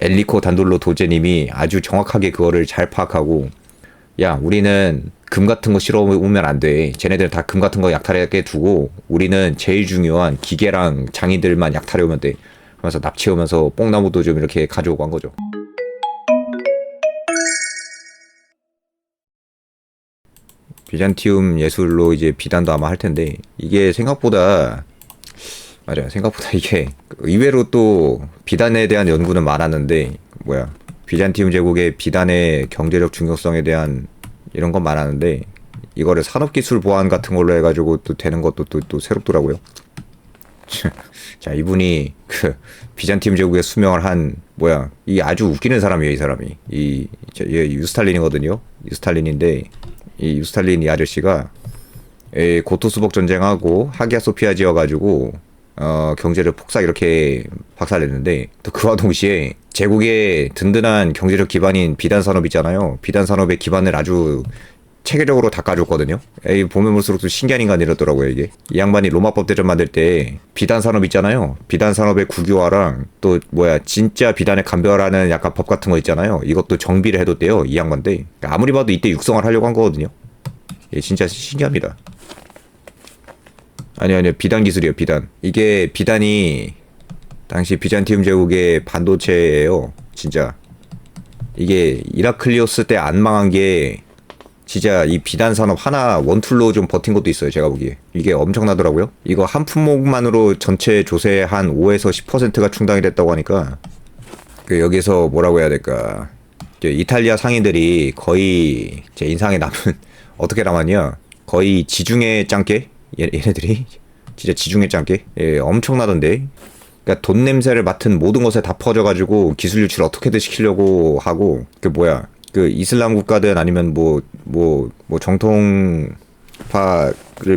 엘리코 단돌로 도제님이 아주 정확하게 그거를 잘 파악하고 야 우리는 금 같은 거 실어 오면 안 돼. 쟤네들은 다금 같은 거 약탈하게 두고 우리는 제일 중요한 기계랑 장인들만 약탈해 오면 돼. 하면서 납치하면서 뽕나무도 좀 이렇게 가져오고 한 거죠. 비잔티움 예술로 이제 비단도 아마 할 텐데 이게 생각보다 맞아요. 생각보다 이게 의외로 또 비단에 대한 연구는 많았는데 뭐야 비잔티움 제국의 비단의 경제적 중요성에 대한 이런 건 많았는데 이거를 산업기술 보안 같은 걸로 해가지고 또 되는 것도 또, 또 새롭더라고요. 자 이분이 그 비잔티움 제국의 수명을 한 뭐야 이 아주 웃기는 사람이에요 이 사람이 이 저- 얘 유스탈린이거든요 유스탈린인데 이 유스탈린 이 아저씨가 에, 고토 수복 전쟁하고 하기야 소피아 지어가지고 어, 경제를 폭삭 이렇게 박살냈는데 또 그와 동시에 제국의 든든한 경제적 기반인 비단 산업 있잖아요. 비단 산업의 기반을 아주 체계적으로 닦아줬거든요. 에이, 보면 볼수록 또 신기한 인간이었더라고요, 이게. 이 양반이 로마법 대전 만들 때 비단 산업 있잖아요. 비단 산업의 국유화랑 또 뭐야, 진짜 비단의 감별하는 약간 법 같은 거 있잖아요. 이것도 정비를 해뒀대요, 이 양반데. 그러니까 아무리 봐도 이때 육성을 하려고 한 거거든요. 예, 진짜 신기합니다. 아니요, 아니요. 비단 기술이에요, 비단. 이게 비단이 당시 비잔티움 제국의 반도체예요. 진짜. 이게 이라클리오스 때 안 망한 게 진짜 이 비단 산업 하나 원툴로 좀 버틴 것도 있어요. 제가 보기에. 이게 엄청나더라고요. 이거 한 품목만으로 전체 조세의 한 5에서 10%가 충당이 됐다고 하니까 그 여기서 뭐라고 해야 될까? 이탈리아 상인들이 거의 제 인상에 남은 어떻게 남았냐? 거의 지중해 짱깨 얘, 얘네들이 진짜 지중해 짱깨 예, 엄청나던데. 그러니까 돈 냄새를 맡은 모든 것에 다 퍼져가지고 기술 유출 어떻게든 시키려고 하고 그 뭐야 그 이슬람 국가든 아니면 뭐 뭐 뭐 정통파를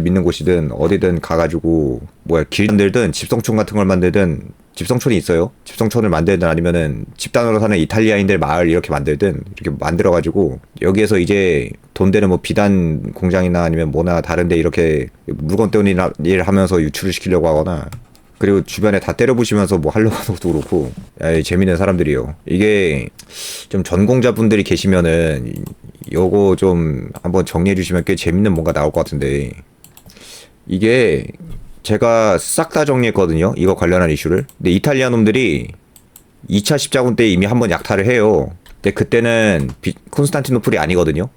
믿는 곳이든 어디든 가가지고 뭐야 길 만들든 집성촌 같은 걸 만들든 집성촌이 있어요 집성촌을 만들든 아니면은 집단으로 사는 이탈리아인들 마을 이렇게 만들든 이렇게 만들어가지고 여기에서 이제 돈 되는 뭐 비단 공장이나 아니면 뭐나 다른데 이렇게 물건 떼우는 일 하면서 유출을 시키려고 하거나 그리고 주변에 다 때려부시면서 뭐 하려고 하는 것도 그렇고 에이, 재밌는 사람들이요. 이게 좀 전공자분들이 계시면은 요거 좀 한번 정리해 주시면 꽤 재밌는 뭔가 나올 것 같은데 이게 제가 싹 다 정리했거든요. 이거 관련한 이슈를. 근데 이탈리아 놈들이 2차 십자군 때 이미 한번 약탈을 해요. 근데 그때는 비, 콘스탄티노플이 아니거든요.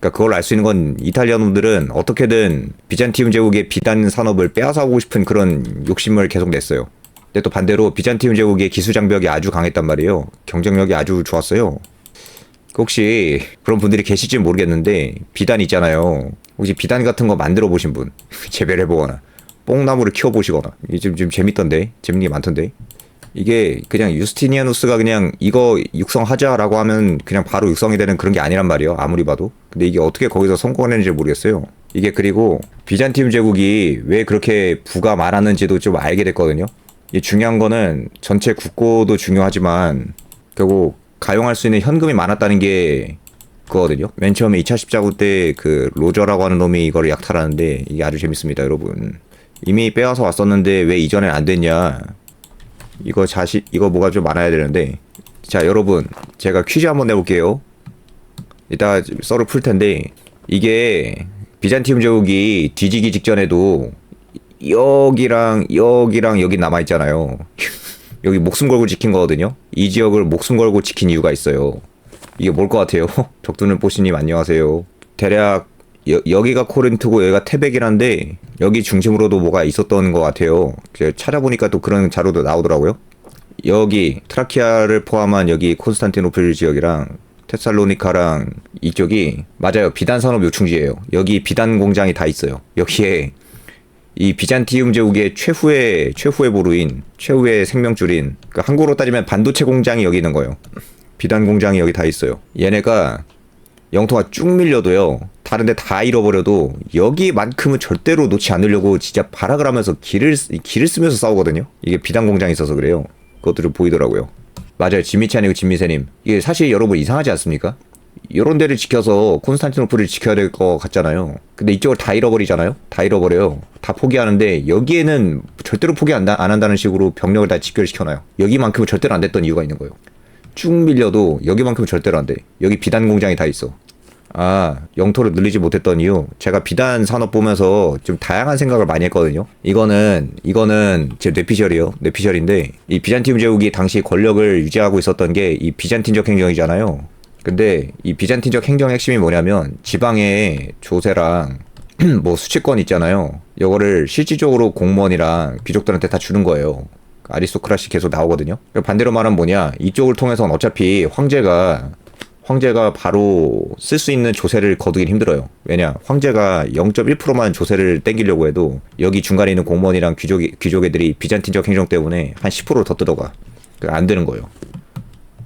그러니까 그걸 알 수 있는 건 이탈리아 놈들은 어떻게든 비잔티움 제국의 비단 산업을 빼앗아오고 싶은 그런 욕심을 계속 냈어요. 근데 또 반대로 비잔티움 제국의 기술 장벽이 아주 강했단 말이에요. 경쟁력이 아주 좋았어요. 혹시 그런 분들이 계실지 모르겠는데 비단 있잖아요. 혹시 비단 같은 거 만들어 보신 분 재배를 해보거나 뽕나무를 키워 보시거나 이게 좀, 좀 재밌던데 재밌는 게 많던데 이게 그냥 유스티니아누스가 그냥 이거 육성하자라고 하면 그냥 바로 육성이 되는 그런 게 아니란 말이에요. 아무리 봐도. 근데 이게 어떻게 거기서 성공을 했는지 모르겠어요. 이게 그리고 비잔티움 제국이 왜 그렇게 부가 많았는지도 좀 알게 됐거든요. 이 중요한 거는 전체 국고도 중요하지만 결국 가용할 수 있는 현금이 많았다는 게 그거거든요. 맨 처음에 2차 십자군 때그 로저라고 하는 놈이 이거를 약탈하는데 이게 아주 재밌습니다, 여러분. 이미 빼앗아 왔었는데 왜 이전엔 안 됐냐? 이거 자시 이거 뭐가 좀 많아야 되는데. 자 여러분 제가 퀴즈 한번 내볼게요. 이따 썰을 풀 텐데. 이게 비잔티움 제국이 뒤지기 직전에도 여기랑 여기랑 여기 남아 있잖아요. 여기 목숨 걸고 지킨 거거든요. 이 지역을 목숨 걸고 지킨 이유가 있어요. 이게 뭘 것 같아요? 적두는 뽀시님 안녕하세요. 대략 여, 여기가 코린트고 여기가 태백이란데 여기 중심으로도 뭐가 있었던 것 같아요. 찾아보니까 또 그런 자료도 나오더라고요. 여기 트라키아를 포함한 여기 콘스탄티노플 지역이랑 테살로니카랑 이쪽이 맞아요. 비단 산업 요충지예요. 여기 비단 공장이 다 있어요. 여기에 이 비잔티움 제국의 최후의 최후의 보루인 최후의 생명줄인 그 한국으로 따지면 반도체 공장이 여기 있는 거예요. 비단 공장이 여기 다 있어요. 얘네가 영토가 쭉 밀려도요. 다른데 다 잃어버려도 여기만큼은 절대로 놓지 않으려고 진짜 발악을 하면서 길을 쓰- 길을 쓰면서 싸우거든요. 이게 비단 공장이 있어서 그래요. 그것도 좀 보이더라고요. 맞아요. 진미치 아니고 진미세님. 이게 사실 여러분 이상하지 않습니까? 이런 데를 지켜서 콘스탄티노플을 지켜야 될 것 같잖아요. 근데 이쪽을 다 잃어버리잖아요. 다 잃어버려요. 다 포기하는데 여기에는 절대로 포기 안, 다- 안 한다는 식으로 병력을 다 집결시켜놔요. 여기만큼은 절대로 안 됐던 이유가 있는 거예요. 쭉 밀려도 여기만큼 절대로 안 돼. 여기 비단 공장이 다 있어. 아, 영토를 늘리지 못했던 이유. 제가 비단 산업 보면서 좀 다양한 생각을 많이 했거든요. 이거는, 이거는 제 뇌피셜이에요. 뇌피셜인데, 이 비잔틴 제국이 당시 권력을 유지하고 있었던 게 이 비잔틴적 행정이잖아요. 근데 이 비잔틴적 행정의 핵심이 뭐냐면 지방의 조세랑 뭐 수치권 있잖아요. 이거를 실질적으로 공무원이랑 귀족들한테 다 주는 거예요. 아리스토크라시 계속 나오거든요. 반대로 말하면 뭐냐? 이쪽을 통해서는 어차피 황제가 황제가 바로 쓸 수 있는 조세를 거두긴 힘들어요. 왜냐? 황제가 0.1%만 조세를 땡기려고 해도 여기 중간에 있는 공무원이랑 귀족 귀족 애들이 비잔틴적 행정 때문에 한 10%더 뜯어가. 그안 되는 거예요.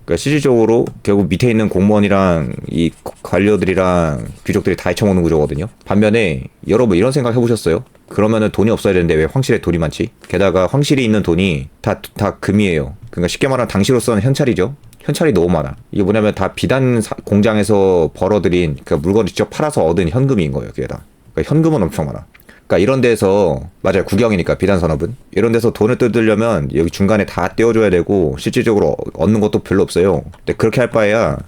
그러니까 실질적으로 결국 밑에 있는 공무원이랑 이 관료들이랑 귀족들이 다 헤쳐먹는 구조거든요. 반면에 여러분 이런 생각 해보셨어요? 그러면은 돈이 없어야 되는데 왜 황실에 돈이 많지? 게다가 황실이 있는 돈이 다, 다 금이에요. 그러니까 쉽게 말하면 당시로서는 현찰이죠. 현찰이 너무 많아. 이게 뭐냐면 다 비단 사- 공장에서 벌어들인 그 물건을 직접 팔아서 얻은 현금인 거예요. 그게 다. 그러니까 현금은 엄청 많아. 그러니까 이런 데서 맞아요 국영이니까 비단 산업은 이런 데서 돈을 뜯으려면 여기 중간에 다 떼어줘야 되고 실질적으로 얻는 것도 별로 없어요. 근데 그렇게 할 바에야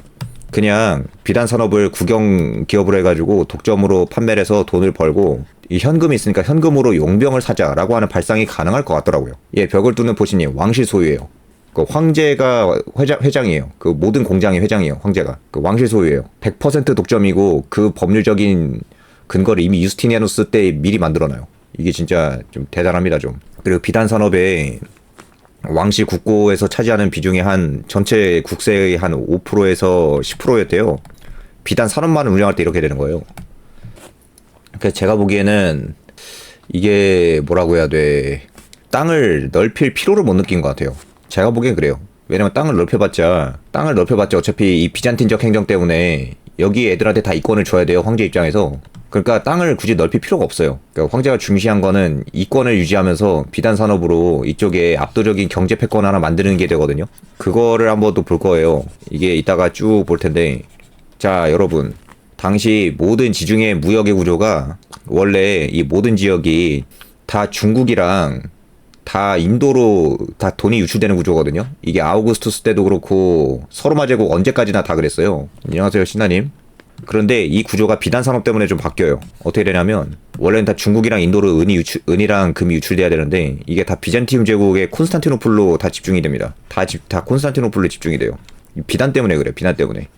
그냥 비단 산업을 국영 기업으로 해가지고 독점으로 판매를 해서 돈을 벌고 이 현금이 있으니까 현금으로 용병을 사자라고 하는 발상이 가능할 것 같더라고요. 예, 벽을 뚫는 포신이 왕실 소유예요. 그 황제가 회장, 회장이에요. 그 모든 공장의 회장이에요. 황제가. 그 왕실 소유예요. 100% 독점이고 그 법률적인 근거를 이미 유스티니아누스 때 미리 만들어놔요. 이게 진짜 좀 대단합니다, 좀. 그리고 비단 산업에 왕실 국고에서 차지하는 비중이 한 전체 국세의 한 5%에서 10%였대요. 비단 산업만을 운영할 때 이렇게 되는 거예요. 그래서 제가 보기에는 이게 뭐라고 해야 돼. 땅을 넓힐 필요를 못 느낀 것 같아요. 제가 보기엔 그래요. 왜냐면 땅을 넓혀봤자, 땅을 넓혀봤자 어차피 이 비잔틴적 행정 때문에 여기 애들한테 다 이권을 줘야 돼요. 황제 입장에서. 그러니까 땅을 굳이 넓힐 필요가 없어요. 그러니까 황제가 중시한 거는 이권을 유지하면서 비단 산업으로 이쪽에 압도적인 경제 패권 하나 만드는 게 되거든요. 그거를 한번 또 볼 거예요. 이게 이따가 쭉 볼 텐데. 자, 여러분. 당시 모든 지중해 무역의 구조가 원래 이 모든 지역이 다 중국이랑 다 인도로 다 돈이 유출되는 구조거든요. 이게 아우구스투스 때도 그렇고 서로마 제국 언제까지나 다 그랬어요. 안녕하세요, 신나님. 그런데 이 구조가 비단 산업 때문에 좀 바뀌어요. 어떻게 되냐면 원래는 다 중국이랑 인도로 은이 유출, 은이랑 금이 유출돼야 되는데 이게 다 비잔티움 제국의 콘스탄티노플로 다 집중이 됩니다. 다, 집, 다 콘스탄티노플로 집중이 돼요. 이 비단 때문에 그래, 비단 때문에.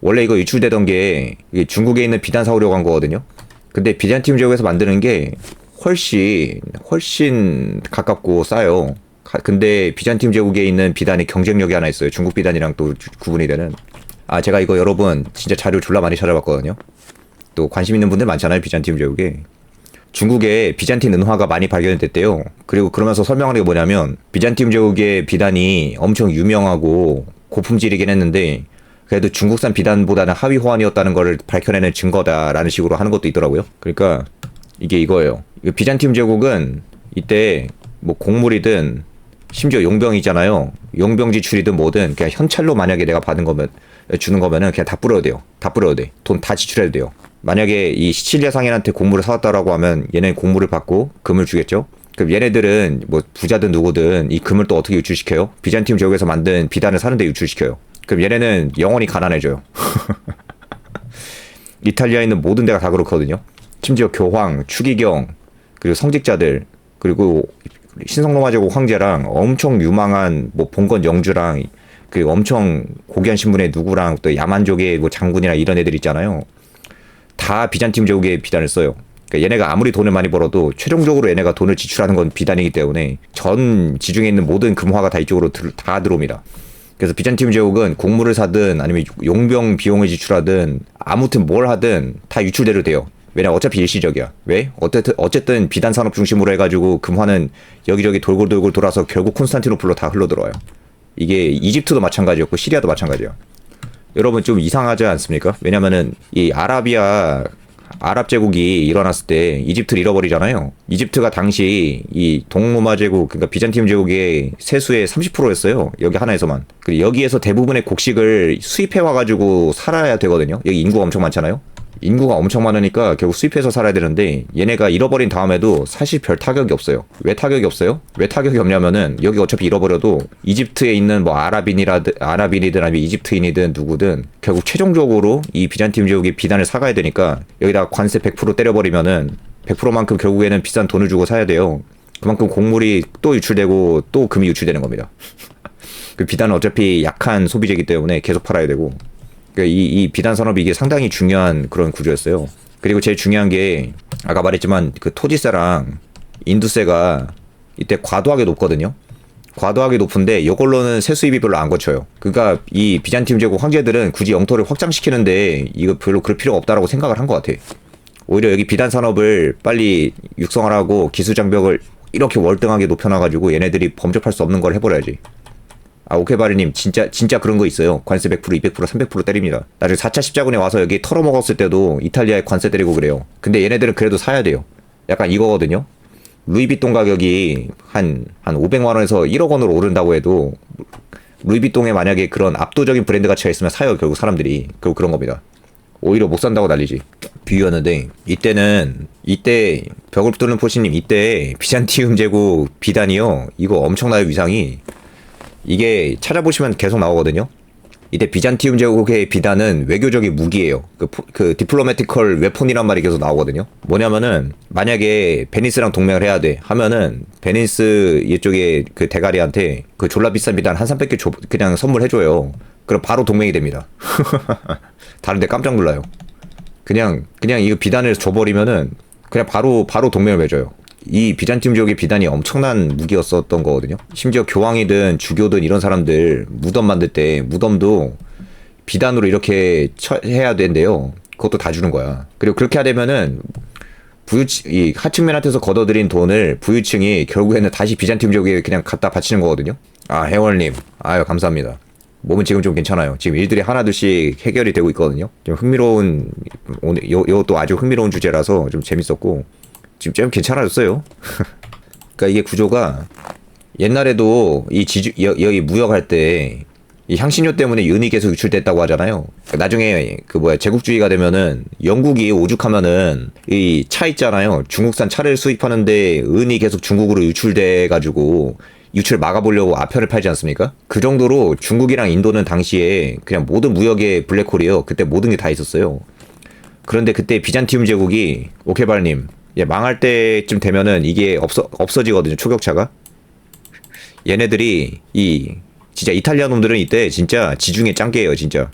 원래 이거 유출되던 게 이게 중국에 있는 비단 사오려고 한 거거든요. 근데 비잔티움 제국에서 만드는 게 훨씬 훨씬 가깝고 싸요. 가- 근데 비잔티움 제국에 있는 비단이 경쟁력이 하나 있어요. 중국 비단이랑 또 주- 구분이 되는. 아 제가 이거 여러분 진짜 자료 졸라 많이 찾아봤거든요. 또 관심 있는 분들 많잖아요. 비잔티움 제국에. 중국에 비잔틴 은화가 많이 발견됐대요. 그리고 그러면서 설명하는 게 뭐냐면 비잔틴 제국의 비단이 엄청 유명하고 고품질이긴 했는데 그래도 중국산 비단보다는 하위 호환이었다는 거를 밝혀내는 증거다라는 식으로 하는 것도 있더라고요. 그러니까 이게 이거예요. 이거 비잔틴 제국은 이때 뭐 곡물이든 심지어 용병이잖아요. 용병 지출이든 뭐든 그냥 현찰로 만약에 내가 받은 거면 주는 거면은 그냥 다 뿌려도 돼요. 다 뿌려도 돼. 돈 다 지출해도 돼요. 만약에 이 시칠리아 상인한테 곡물을 사왔다라고 하면 얘네 곡물을 받고 금을 주겠죠. 그럼 얘네들은 뭐 부자든 누구든 이 금을 또 어떻게 유출시켜요? 비잔팀 지역에서 만든 비단을 사는데 유출시켜요. 그럼 얘네는 영원히 가난해져요. 이탈리아에 있는 모든 데가 다 그렇거든요. 심지어 교황, 추기경, 그리고 성직자들, 그리고 신성로마 제국 황제랑 엄청 유망한 뭐 봉건 영주랑 그 엄청 고귀한 신분의 누구랑 또 야만족의 뭐 장군이나 이런 애들 있잖아요. 다 비잔팀 제국의 비단을 써요. 그러니까 얘네가 아무리 돈을 많이 벌어도 최종적으로 얘네가 돈을 지출하는 건 비단이기 때문에 전 지중해 있는 모든 금화가 다 이쪽으로 들, 다 들어옵니다. 그래서 비잔팀 제국은 곡물을 사든 아니면 용병 비용을 지출하든 아무튼 뭘 하든 다 유출대로 돼요. 왜냐 어차피 일시적이야. 왜? 어쨌든 어쨌든 비단 산업 중심으로 해가지고 금화는 여기저기 돌고 돌고 돌아서 결국 콘스탄티노플로 다 흘러 들어와요. 이게 이집트도 마찬가지였고 시리아도 마찬가지야. 여러분 좀 이상하지 않습니까? 왜냐면은 이 아라비아 아랍 제국이 일어났을 때 이집트를 잃어버리잖아요. 이집트가 당시 이 동로마 제국 그러니까 비잔팀 제국의 세수의 30%였어요. 여기 하나에서만. 그리고 여기에서 대부분의 곡식을 수입해 와 가지고 살아야 되거든요. 여기 인구가 엄청 많잖아요. 인구가 엄청 많으니까 결국 수입해서 살아야 되는데 얘네가 잃어버린 다음에도 사실 별 타격이 없어요. 왜 타격이 없어요? 왜 타격이 없냐면은 여기 어차피 잃어버려도 이집트에 있는 뭐 아랍인이라든 아랍인이든 아니면 이집트인이든 누구든 결국 최종적으로 이 비잔팀 제국이 비단을 사가야 되니까 여기다가 관세 100% 때려버리면은 100%만큼 결국에는 비싼 돈을 주고 사야 돼요. 그만큼 곡물이 또 유출되고 또 금이 유출되는 겁니다. 그 비단은 어차피 약한 소비재이기 때문에 계속 팔아야 되고 그러니까 이, 이 비단 산업이 이게 상당히 중요한 그런 구조였어요. 그리고 제일 중요한 게 아까 말했지만 그 토지세랑 인두세가 이때 과도하게 높거든요. 과도하게 높은데 이걸로는 세수입이 별로 안 거쳐요. 그러니까 이 비잔팀 제국 황제들은 굳이 영토를 확장시키는데 이거 별로 그럴 필요가 없다라고 생각을 한 것 같아. 오히려 여기 비단 산업을 빨리 육성하라고 기술 장벽을 이렇게 월등하게 높여놔가지고 얘네들이 범접할 수 없는 걸 해버려야지. 아, 오케바리님, 진짜, 진짜 그런 거 있어요. 관세 100%, 200%, 300% 때립니다. 나중에 4차 십자군에 와서 여기 털어먹었을 때도 이탈리아에 관세 때리고 그래요. 근데 얘네들은 그래도 사야 돼요. 약간 이거거든요. 루이비통 가격이 한, 한 500만원에서 1억 원으로 오른다고 해도, 루이비통에 만약에 그런 압도적인 브랜드 가치가 있으면 사요, 결국 사람들이. 결국 그런 겁니다. 오히려 못 산다고 난리지. 비유였는데, 이때는, 이때, 벽을 뚫는 포시님, 이때 비잔티움 제국 비단이요. 이거 엄청나요, 위상이. 이게 찾아보시면 계속 나오거든요. 이때 비잔티움 제국의 비단은 외교적인 무기예요. 그, 포- 그 디플로매티컬 웨폰이란 말이 계속 나오거든요. 뭐냐면은 만약에 베니스랑 동맹을 해야 돼 하면은 베니스 이쪽에 그 대가리한테 그 졸라 비싼 비단 한 300개 줘, 그냥 선물해줘요. 그럼 바로 동맹이 됩니다. 다른데 깜짝 놀라요. 그냥 그냥 이거 비단을 줘버리면은 그냥 바로 바로 동맹을 맺어요. 이 비잔팀 지역의 비단이 엄청난 무기였었던 거거든요. 심지어 교황이든 주교든 이런 사람들 무덤 만들 때 무덤도 비단으로 이렇게 처, 해야 된대요. 그것도 다 주는 거야. 그리고 그렇게 하려면은 부유층 이 하층민한테서 걷어들인 돈을 부유층이 결국에는 다시 비잔팀 지역에 그냥 갖다 바치는 거거든요. 아 해월님, 아유 감사합니다. 몸은 지금 좀 괜찮아요. 지금 일들이 하나둘씩 해결이 되고 있거든요. 좀 흥미로운 오늘 요 요것도 아주 흥미로운 주제라서 좀 재밌었고 지금 좀 괜찮아졌어요. 그러니까 이게 구조가 옛날에도 이 지주 여, 여기 무역할 때 이 향신료 때문에 은이 계속 유출됐다고 하잖아요. 나중에 그 뭐야 제국주의가 되면은 영국이 오죽하면은 이 차 있잖아요. 중국산 차를 수입하는데 은이 계속 중국으로 유출돼 가지고 유출 막아보려고 아편을 팔지 않습니까? 그 정도로 중국이랑 인도는 당시에 그냥 모든 무역의 블랙홀이요. 그때 모든 게 다 있었어요. 그런데 그때 비잔티움 제국이 오케발님 예, 망할 때쯤 되면은 이게 없어 없어지거든요 초격차가. 얘네들이 이 진짜 이탈리아 놈들은 이때 진짜 지중해 짱개예요 진짜.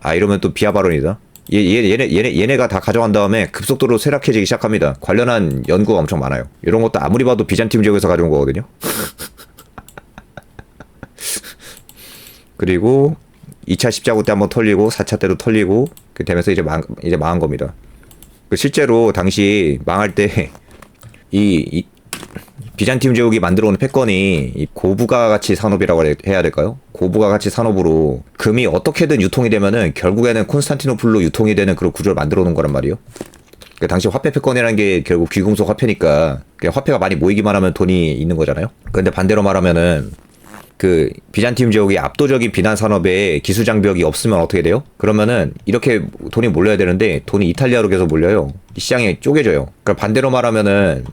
아 이러면 또 비하 발언이다. 얘, 얘, 얘네, 얘네, 얘네가 다 가져간 다음에 급속도로 쇠락해지기 시작합니다. 관련한 연구가 엄청 많아요. 이런 것도 아무리 봐도 비잔팀 지역에서 가져온 거거든요. 그리고 2차 십자구 때 한번 털리고 4차 때도 털리고 그 되면서 이제 망 이제 망한 겁니다. 그 실제로 당시 망할 때 이 이 비잔팀 제국이 만들어 온 패권이 이 고부가 가치 산업이라고 해야 될까요? 고부가 가치 산업으로 금이 어떻게든 유통이 되면은 결국에는 콘스탄티노플로 유통이 되는 그런 구조를 만들어 놓은 거란 말이에요. 그 당시 화폐 패권이라는 게 결국 귀금속 화폐니까 화폐가 많이 모이기만 하면 돈이 있는 거잖아요. 근데 반대로 말하면은 그 비잔팀 제국이 압도적인 비난 산업에 기술 장벽이 없으면 어떻게 돼요? 그러면은 이렇게 돈이 몰려야 되는데 돈이 이탈리아로 계속 몰려요. 이 시장에 쪼개져요. 그럼 반대로 말하면은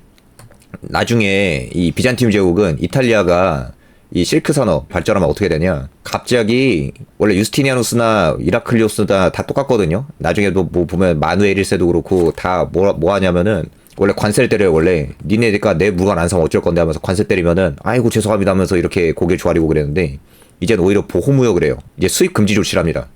나중에 이 비잔팀 제국은 이탈리아가 이 실크 산업 발전하면 어떻게 되냐? 갑자기 원래 유스티니아누스나 이라클리오스나 다 똑같거든요. 나중에도 뭐 보면 마누엘 1세도 그렇고 다 뭐 뭐 하냐면은 원래 관세를 때려요 원래. 니네가 내 물건 안 사면 어쩔 건데 하면서 관세 때리면은 아이고 죄송합니다 하면서 이렇게 고개 조아리고 그랬는데 이제는 오히려 보호무역을 해요. 이제 수입 금지 조치를 합니다.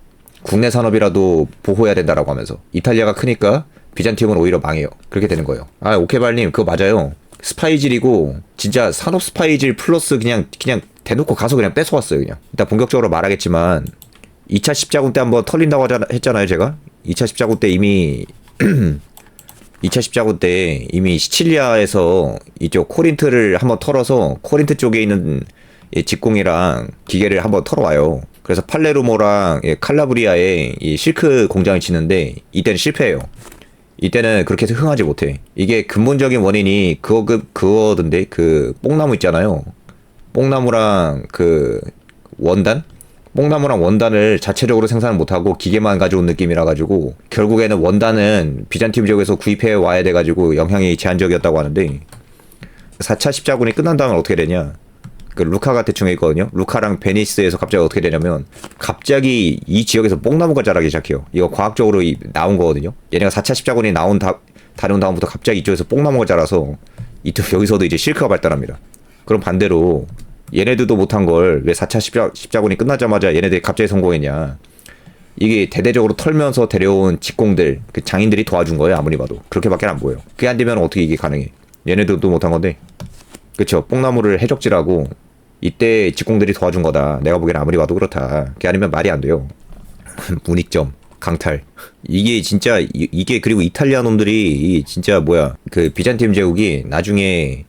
국내 산업이라도 보호해야 된다라고 하면서. 이탈리아가 크니까 비잔티움은 오히려 망해요. 그렇게 되는 거예요. 아 오케발님 그거 맞아요. 스파이질이고 진짜 산업 스파이질 플러스 그냥 그냥 대놓고 가서 그냥 뺏어왔어요 그냥. 일단 본격적으로 말하겠지만 2차 십자군 때 한번 털린다고 했잖아요 제가. 2차 십자군 때 이미 2차 십자군 때 이미 시칠리아에서 이쪽 코린트를 한번 털어서 코린트 쪽에 있는 이 직공이랑 기계를 한번 털어와요. 그래서 팔레르모랑 이 칼라브리아에 이 실크 공장을 짓는데 이때는 실패해요. 이때는 그렇게 해서 흥하지 못해. 이게 근본적인 원인이 그거 그 그거던데 그 뽕나무 있잖아요. 뽕나무랑 그 원단 뽕나무랑 원단을 자체적으로 생산을 못하고 기계만 가져온 느낌이라 가지고 결국에는 원단은 비잔팀 지역에서 구입해 와야 돼 가지고 영향이 제한적이었다고 하는데 4차 십자군이 끝난 다음에 어떻게 되냐? 그 루카가 대충 있거든요. 루카랑 베니스에서 갑자기 어떻게 되냐면 갑자기 이 지역에서 뽕나무가 자라기 시작해요. 이거 과학적으로 이- 나온 거거든요. 얘네가 4차 십자군이 나온 다 다른 다음부터 갑자기 이쪽에서 뽕나무가 자라서 이쪽 여기서도 이제 실크가 발달합니다. 그럼 반대로 얘네들도 못한 걸 왜 4차 십자, 십자군이 끝나자마자 얘네들이 갑자기 성공했냐. 이게 대대적으로 털면서 데려온 직공들, 그 장인들이 도와준 거예요, 아무리 봐도. 그렇게밖에 안 보여요. 그게 안 되면 어떻게 이게 가능해. 얘네들도 못한 건데. 그쵸. 뽕나무를 해적질하고 이때 직공들이 도와준 거다. 내가 보기엔 아무리 봐도 그렇다. 그게 아니면 말이 안 돼요. 문익점. 강탈. 이게 진짜, 이, 이게 그리고 이탈리아 놈들이 이 진짜 뭐야. 그 비잔팀 제국이 나중에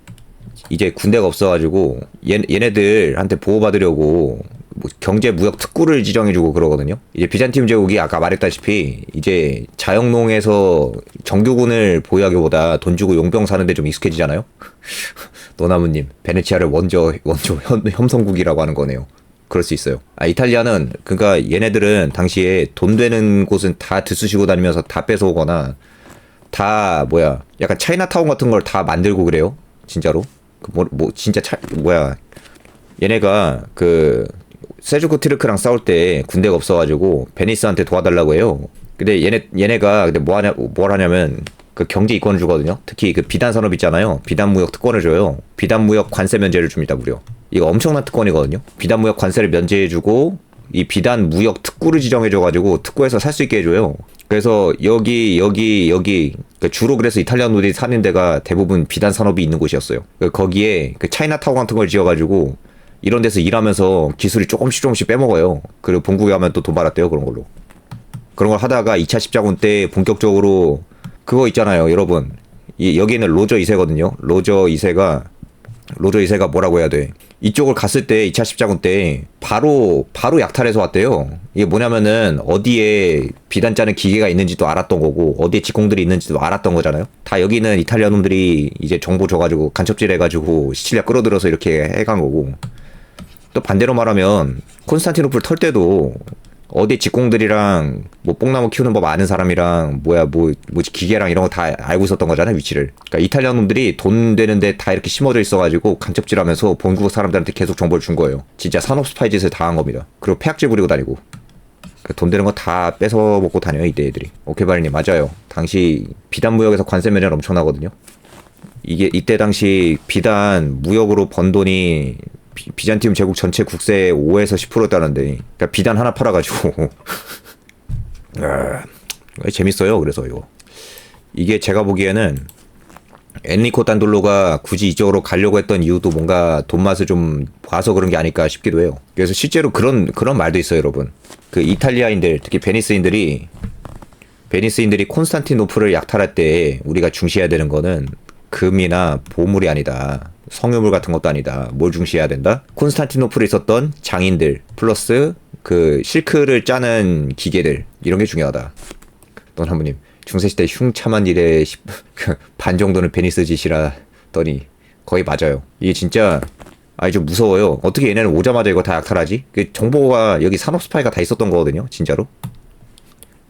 이제 군대가 없어가지고 얘, 얘네들한테 보호받으려고 뭐 경제 무역 특구를 지정해주고 그러거든요. 이제 비잔팀 제국이 아까 말했다시피 이제 자영농에서 정규군을 보유하기보다 돈 주고 용병 사는데 좀 익숙해지잖아요. 노나무님 베네치아를 원조 원조 현, 혐성국이라고 하는 거네요. 그럴 수 있어요. 아 이탈리아는 그러니까 얘네들은 당시에 돈 되는 곳은 다 들쑤시고 다니면서 다 뺏어오거나 다 뭐야 약간 차이나타운 같은 걸 다 만들고 그래요. 진짜로. 그 뭐, 뭐 진짜 차 뭐야 얘네가 그 세주크 트르크랑 싸울 때 군대가 없어가지고 베니스한테 도와달라고 해요. 근데 얘네 얘네가 근데 뭐 하냐 뭘 하냐면 그 경제 이권을 주거든요. 특히 그 비단 산업 있잖아요. 비단 무역 특권을 줘요. 비단 무역 관세 면제를 줍니다 무려. 이거 엄청난 특권이거든요. 비단 무역 관세를 면제해주고 이 비단 무역 특구를 지정해줘가지고 특구에서 살 수 있게 해줘요. 그래서 여기 여기 여기 그 주로 그래서 이탈리아노들이 사는 데가 대부분 비단 산업이 있는 곳이었어요. 그 거기에 그 차이나타운 같은 걸 지어가지고 이런 데서 일하면서 기술이 조금씩 조금씩 빼먹어요. 그리고 본국에 가면 또 돈 받았대요 그런 걸로. 그런 걸 하다가 2차 십자군 때 본격적으로 그거 있잖아요 여러분. 이 여기는 로저 2세거든요. 로저 2세가 로저 2세가 뭐라고 해야 돼? 이쪽을 갔을 때 2차 십자군 때 바로 바로 약탈해서 왔대요. 이게 뭐냐면은 어디에 비단 짜는 기계가 있는지도 알았던 거고 어디에 직공들이 있는지도 알았던 거잖아요. 다 여기는 이탈리아 놈들이 이제 정보 줘가지고 간첩질 해가지고 시칠리아 끌어들여서 이렇게 해간 거고 또 반대로 말하면 콘스탄티노플 털 때도 어디 직공들이랑 뭐 뽕나무 키우는 법 아는 사람이랑 뭐야 뭐 뭐지 기계랑 이런 거 다 알고 있었던 거잖아요 위치를. 그러니까 이탈리아 놈들이 돈 되는데 다 이렇게 심어져 있어가지고 간첩질하면서 본국 사람들한테 계속 정보를 준 거예요. 진짜 산업 스파이 짓을 다 한 겁니다. 그리고 폐악질 부리고 다니고. 그돈 되는 거 다 뺏어 먹고 다녀요 이때 애들이. 오케바리님 맞아요. 당시 비단 무역에서 관세 면제는 엄청나거든요. 이게 이때 당시 비단 무역으로 번 돈이 비, 비잔팀 제국 전체 국세의 5에서 10%였다는데 그러니까 비단 하나 팔아가지고 아, 재밌어요 그래서 이거 이게 제가 보기에는 엔리코 단돌로가 굳이 이쪽으로 가려고 했던 이유도 뭔가 돈 맛을 좀 봐서 그런 게 아닐까 싶기도 해요. 그래서 실제로 그런 그런 말도 있어요, 여러분. 그 이탈리아인들, 특히 베니스인들이 베니스인들이 콘스탄티노플을 약탈할 때 우리가 중시해야 되는 거는 금이나 보물이 아니다. 성유물 같은 것도 아니다. 뭘 중시해야 된다? 콘스탄티노플에 있었던 장인들 플러스 그 실크를 짜는 기계들 이런 게 중요하다. 노나무님 중세시대 흉참한 일에 십- 그반 정도는 베니스 짓이라 더니 거의 맞아요. 이게 진짜 아니 좀 무서워요. 어떻게 얘네는 오자마자 이거 다 약탈하지? 그 정보가 여기 산업 스파이가 다 있었던 거거든요, 진짜로.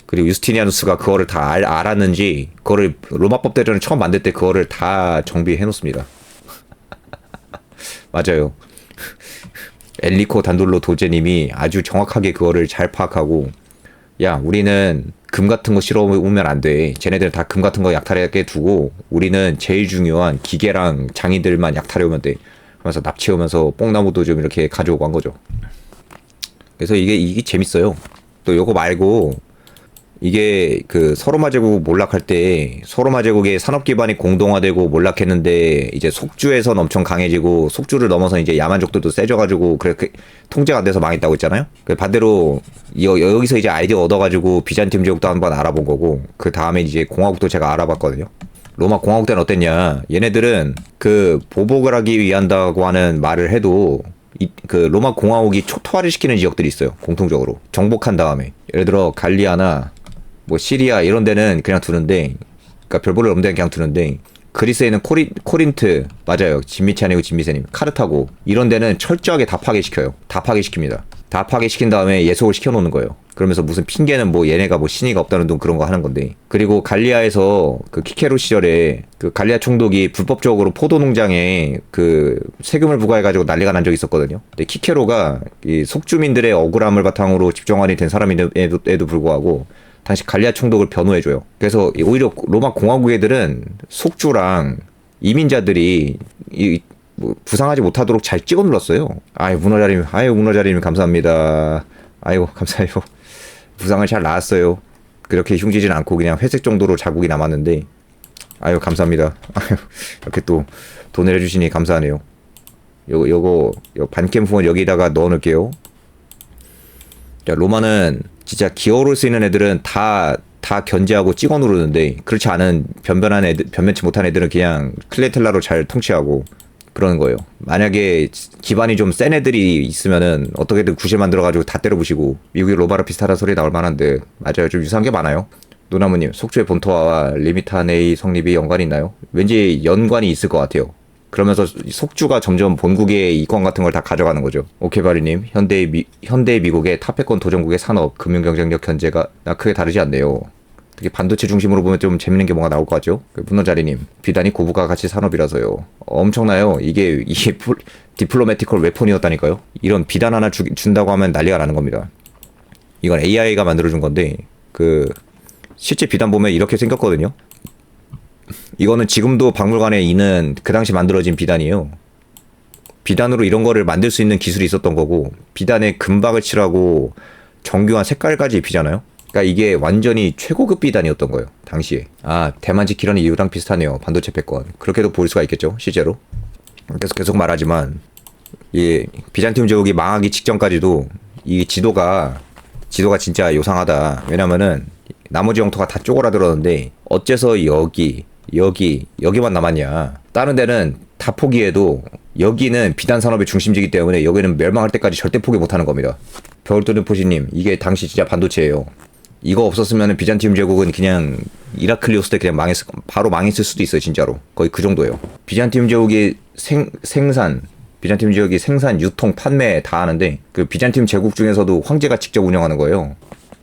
그리고 유스티니아누스가 그거를 다 알, 알았는지 그거를 로마법 대전을 처음 만들 때 그거를 다 정비해 놓습니다. 맞아요. 엘리코 단돌로 도제님이 아주 정확하게 그거를 잘 파악하고 야 우리는 금 같은 거 실어 오면 안 돼. 쟤네들은 다금 같은 거 약탈하게 두고 우리는 제일 중요한 기계랑 장인들만 약탈해 오면 돼. 하면서 납치해 오면서 뽕나무도 좀 이렇게 가져오고 한 거죠. 그래서 이게 이게 재밌어요. 또 요거 말고 이게 그 서로마 제국 몰락할 때 서로마 제국의 산업 기반이 공동화되고 몰락했는데 이제 속주에선 엄청 강해지고 속주를 넘어서 이제 야만족들도 세져가지고 그렇게 통제가 안 돼서 망했다고 했잖아요. 그 반대로 여, 여기서 이제 아이디어 얻어가지고 비잔팀 제국도 한번 알아본 거고 그 다음에 이제 공화국도 제가 알아봤거든요. 로마 공화국 때는 어땠냐? 얘네들은 그 보복을 하기 위한다고 하는 말을 해도 이, 그 로마 공화국이 초토화를 시키는 지역들이 있어요. 공통적으로 정복한 다음에 예를 들어 갈리아나 뭐 시리아 이런 데는 그냥 두는데 그러니까 별 볼일 없는 데는 그냥 두는데 그리스에는 코리, 코린트 맞아요 진미치 아니고 진미세님 카르타고 이런 데는 철저하게 다 파괴시켜요 다 파괴시킵니다 다 파괴시킨 다음에 예속을 시켜놓는 거예요. 그러면서 무슨 핑계는 뭐 얘네가 뭐 신의가 없다는 둥 그런 거 하는 건데. 그리고 갈리아에서 그 키케로 시절에 그 갈리아 총독이 불법적으로 포도 농장에 그 세금을 부과해가지고 난리가 난 적이 있었거든요. 근데 키케로가 이 속주민들의 억울함을 바탕으로 집정관이 된 에도 불구하고 당시 갈리아 총독을 변호해줘요. 그래서 이 오히려 로마 공화국 애들은 속주랑 이민자들이 이, 뭐 부상하지 못하도록 잘 찍어 눌렀어요. 아유 문어자님, 아유 문어자님 감사합니다. 아이고 감사해요. 부상을 잘 나았어요. 그렇게 흉지진 않고 그냥 회색 정도로 자국이 남았는데 아유 감사합니다. 아유 이렇게 또 돈을 해주시니 감사하네요. 요거 요거 요 반캠 후원 여기다가 넣어놓을게요. 자, 로마는 진짜 기어를 쓰이는 애들은 다, 다 견제하고 찍어 누르는데, 그렇지 않은 변변한 애들, 변변치 못한 애들은 그냥 클레텔라로 잘 통치하고 그러는 거예요. 만약에 기반이 좀 센 애들이 있으면은 어떻게든 구실 만들어가지고 다 때려부시고, 미국이 로마랑 비슷하다 소리 나올 만한데, 맞아요. 좀 유사한 게 많아요. 노나무님, 속초의 본토와 리미탄의 성립이 연관이 있나요? 왠지 연관이 있을 것 같아요. 그러면서 속주가 점점 본국의 이권 같은 걸 다 가져가는 거죠. 오케바리님, 현대 미, 현대 미국의 타패권 도전국의 산업, 금융 경쟁력 나 크게 다르지 않네요. 특히 반도체 중심으로 보면 좀 재밌는 게 뭔가 나올 것 같죠? 그 문어자리님, 비단이 고부가 가치 산업이라서요. 엄청나요. 이게 이게 풀- 디플로매티컬 웨폰이었다니까요. 이런 비단 하나 주, 준다고 하면 난리가 나는 겁니다. 이건 AI가 만들어준 건데 그 실제 비단 보면 이렇게 생겼거든요. 이거는 지금도 박물관에 있는 그 당시 만들어진 비단이에요. 비단으로 이런 거를 만들 수 있는 기술이 있었던 거고 비단에 금박을 칠하고 정교한 색깔까지 입히잖아요. 그러니까 이게 완전히 최고급 비단이었던 거예요. 당시에. 아 대만 지키려는 이유랑 비슷하네요. 반도체 패권. 그렇게도 볼 수가 있겠죠. 실제로. 계속 계속 말하지만 이 비잔티움 제국이 망하기 직전까지도 이 지도가 지도가 진짜 요상하다. 왜냐면은 나머지 영토가 다 쪼그라들었는데 어째서 여기 여기 여기만 남았냐? 다른 데는 다 포기해도 여기는 비단 산업의 중심지기 때문에 여기는 멸망할 때까지 절대 포기 못하는 겁니다. 겨울도는 포시님 이게 당시 진짜 반도체예요. 이거 없었으면 비잔티움 제국은 그냥 이라클리오스 때 그냥 망했을 바로 망했을 수도 있어요 진짜로 거의 그 정도예요. 비잔티움 제국이 생 생산 비잔티움 제국이 생산 유통 판매 다 하는데 그 비잔티움 제국 중에서도 황제가 직접 운영하는 거예요.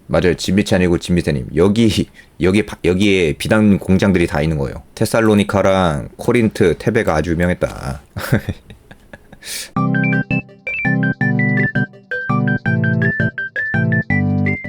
맞아요. 진비치 아니고 진비세님. 여기, 여기, 바- 여기에 비단 공장들이 다 있는 거예요. 테살로니카랑 코린트, 테베가 아주 유명했다.